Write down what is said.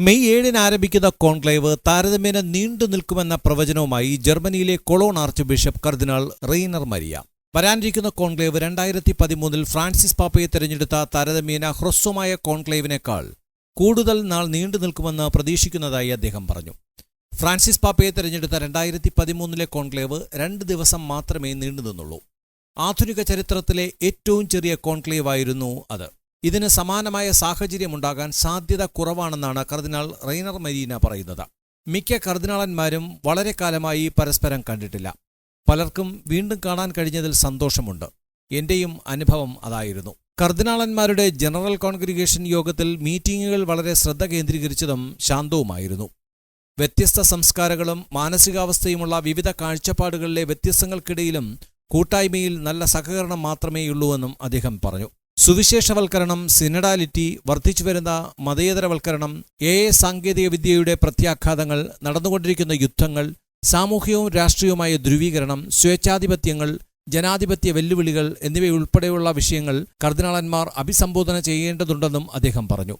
May ഏഴിന് ആരംഭിക്കുന്ന conclave താരതമ്യേന നീണ്ടു നിൽക്കുമെന്ന പ്രവചനവുമായി ജർമ്മനിയിലെ Cologne archbishop cardinal Rainer Maria. വരാനിരിക്കുന്ന കോൺക്ലേവ് രണ്ടായിരത്തി പതിമൂന്നിൽ ഫ്രാൻസിസ് പാപ്പയെ തെരഞ്ഞെടുത്ത താരതമ്യേന ഹ്രസ്വമായ കോൺക്ലേവിനേക്കാൾ കൂടുതൽ നാൾ നീണ്ടു നിൽക്കുമെന്ന് പ്രതീക്ഷിക്കുന്നതായി അദ്ദേഹം പറഞ്ഞു. ഫ്രാൻസിസ് പാപ്പയെ തെരഞ്ഞെടുത്ത രണ്ടായിരത്തി പതിമൂന്നിലെ കോൺക്ലേവ് രണ്ട് ദിവസം മാത്രമേ നീണ്ടു നിന്നുള്ളൂ. ആധുനിക ചരിത്രത്തിലെ ഏറ്റവും ചെറിയ കോൺക്ലേവായിരുന്നു അത്. ഇതിന് സമാനമായ സാഹചര്യമുണ്ടാകാൻ സാധ്യത കുറവാണെന്നാണ് കർദിനാൾ റെയ്നർ മരീന പറയുന്നത്. മിക്ക കർദിനാളന്മാരും വളരെ കാലമായി പരസ്പരം കണ്ടിട്ടില്ല. പലർക്കും വീണ്ടും കാണാൻ കഴിഞ്ഞതിൽ സന്തോഷമുണ്ട്. എന്റെയും അനുഭവം അതായിരുന്നു. കർദിനാളന്മാരുടെ ജനറൽ കോൺഗ്രിഗേഷൻ യോഗത്തിൽ മീറ്റിംഗുകൾ വളരെ ശ്രദ്ധ കേന്ദ്രീകരിച്ചതും ശാന്തവുമായിരുന്നു. വ്യത്യസ്ത സംസ്കാരങ്ങളും മാനസികാവസ്ഥയുമുള്ള വിവിധ കാഴ്ചപ്പാടുകളിലെ വ്യത്യസ്തങ്ങൾക്കിടയിലും കൂട്ടായ്മയിൽ നല്ല സഹകരണം മാത്രമേയുള്ളൂവെന്നും അദ്ദേഹം പറഞ്ഞു. സുവിശേഷവൽക്കരണം സിനഡാലിറ്റി വർദ്ധിച്ചുവരുന്ന മതേതരവൽക്കരണം എ എ സാങ്കേതിക വിദ്യയുടെ പ്രത്യാഘാതങ്ങൾ നടന്നുകൊണ്ടിരിക്കുന്ന യുദ്ധങ്ങൾ സാമൂഹികവും രാഷ്ട്രീയവുമായ ധ്രുവീകരണം സ്വേച്ഛാധിപത്യങ്ങൾ ജനാധിപത്യ വെല്ലുവിളികൾ എന്നിവയുൾപ്പെടെയുള്ള വിഷയങ്ങൾ കർദിനാളന്മാർ അഭിസംബോധന ചെയ്യേണ്ടതുണ്ടെന്നും അദ്ദേഹം പറഞ്ഞു.